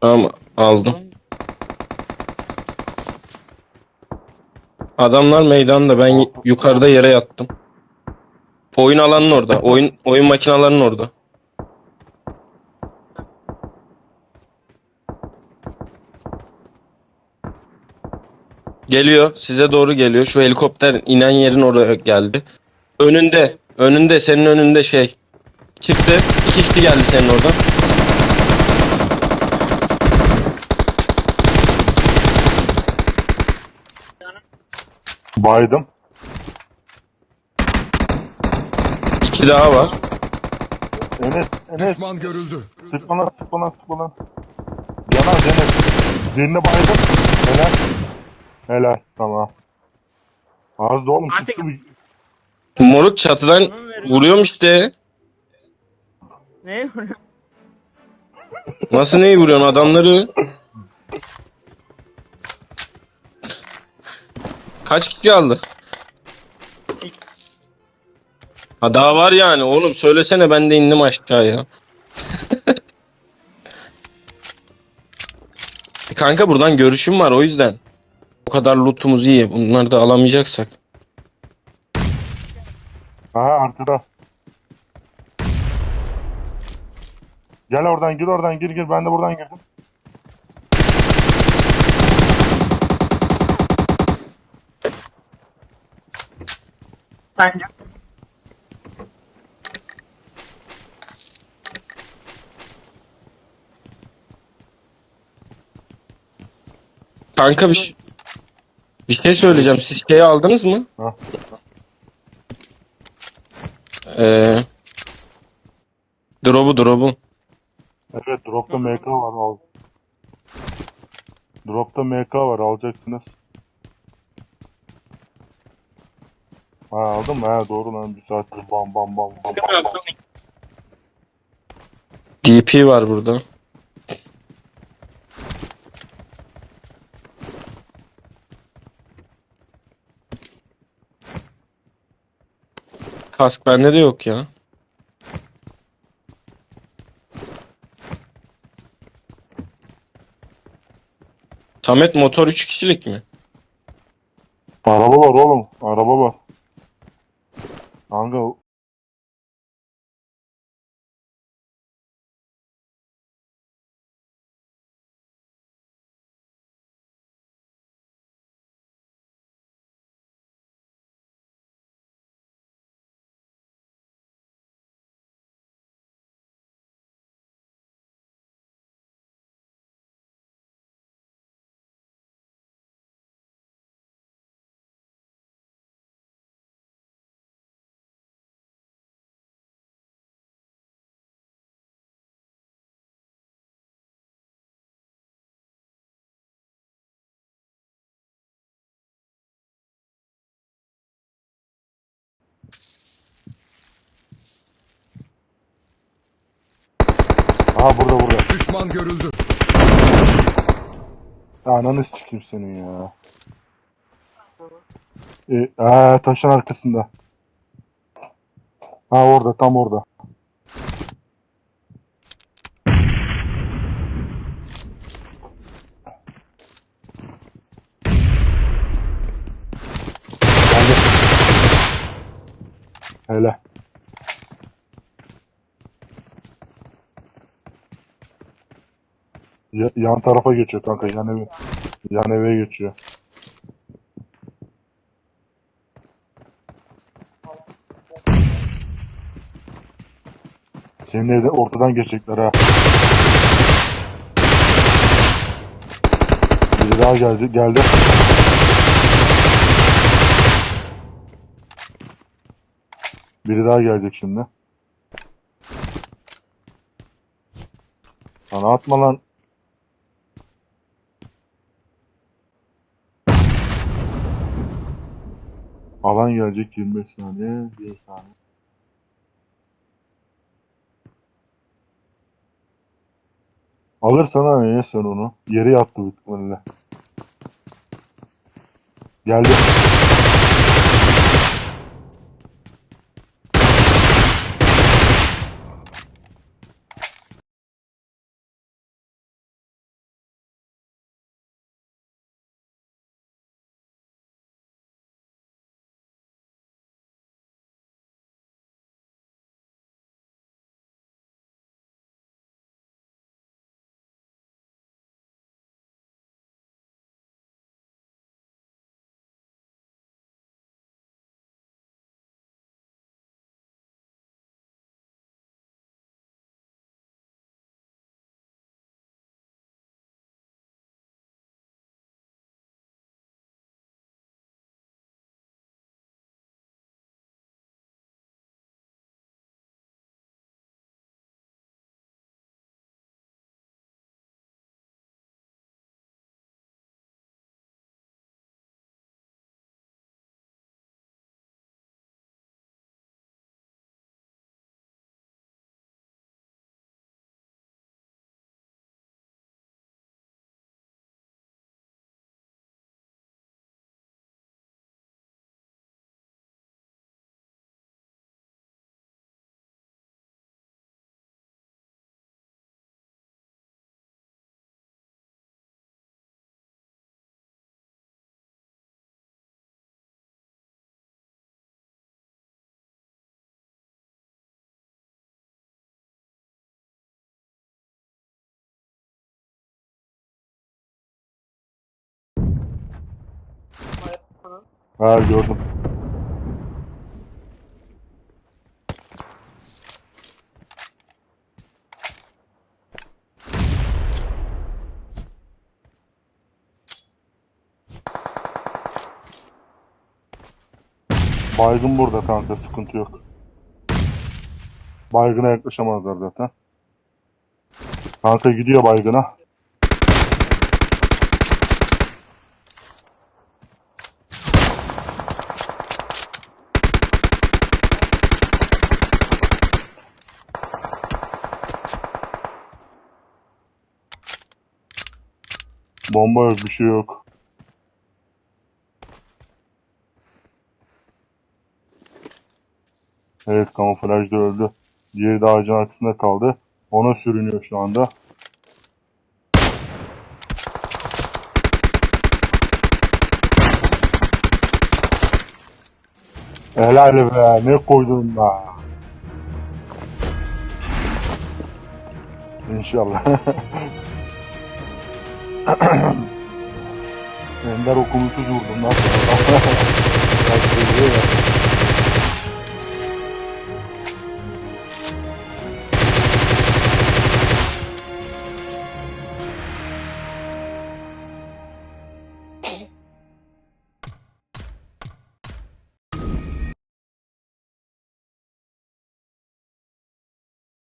Tamam aldım. Adamlar meydanda ben yukarıda yere yattım. Oyun alanının orada. Oyun oyun makinelerinin orada. Geliyor. Size doğru geliyor. Şu helikopter inen yerin oraya geldi. Önünde. Önünde. Senin önünde şey. Çıktı. İki kişi geldi senin oradan. Baydım. İki daha var. Enes, Enes. Düşman görüldü. Sıkma lan, sıkma lan, sıkma lan. Yanar Enes. Birini baydım. Helal. Helal, tamam. Az da oğlum Artık- sıktı bir... Moruk çatıdan vuruyorum işte. Ne? Nasıl neyi vuruyorsun adamları? Kaç kişi aldı? Ha daha var yani oğlum söylesene ben de indim aşağıya. E Kanka buradan görüşüm var o yüzden. O kadar lootumuz iyi. Bunları da alamayacaksak. Aha arkada. Gel oradan, gir oradan, gir gir. Ben de buradan girdim. Bence. Kanka bir, ş- bir şey söyleyeceğim. Siz şeyi aldınız mı? Ha. Ee, drop'u drop'u. Evet, dropta MK var. Al. Dropta MK var, alacaksınız. Ha aldım? Ha doğru lan. Bir saattir bam bam bam bam bam. bam. DP var burada. Kask bende de yok ya. Samet motor 3 kişilik mi? Araba var oğlum. Araba var. Kanka Aha burada burada. Düşman görüldü. Ananı sikim senin ya. E, aa, taşın arkasında. Ha orada tam orada. Hele. Ya- yan tarafa geçiyor kanka yan eve. Yan eve geçiyor. Senin evde ortadan geçecekler ha. Biri daha geldi. Geldi. Biri daha gelecek şimdi. Bana atma lan. Alan gelecek 25 saniye. 1 saniye. Alırsana neye sen onu? Yere yattı büyük ihtimalle. Ha gördüm. Baygın burada kanka sıkıntı yok. Baygına yaklaşamazlar zaten. Kanka gidiyor baygına. Bomba yok bir şey yok. Evet kamuflaj da öldü. Diğeri de ağacın arkasında kaldı. Ona sürünüyor şu anda. Helal be ne koydun be. İnşallah. Ender okumuşuz vurdum lan. Bak, geliyor ya.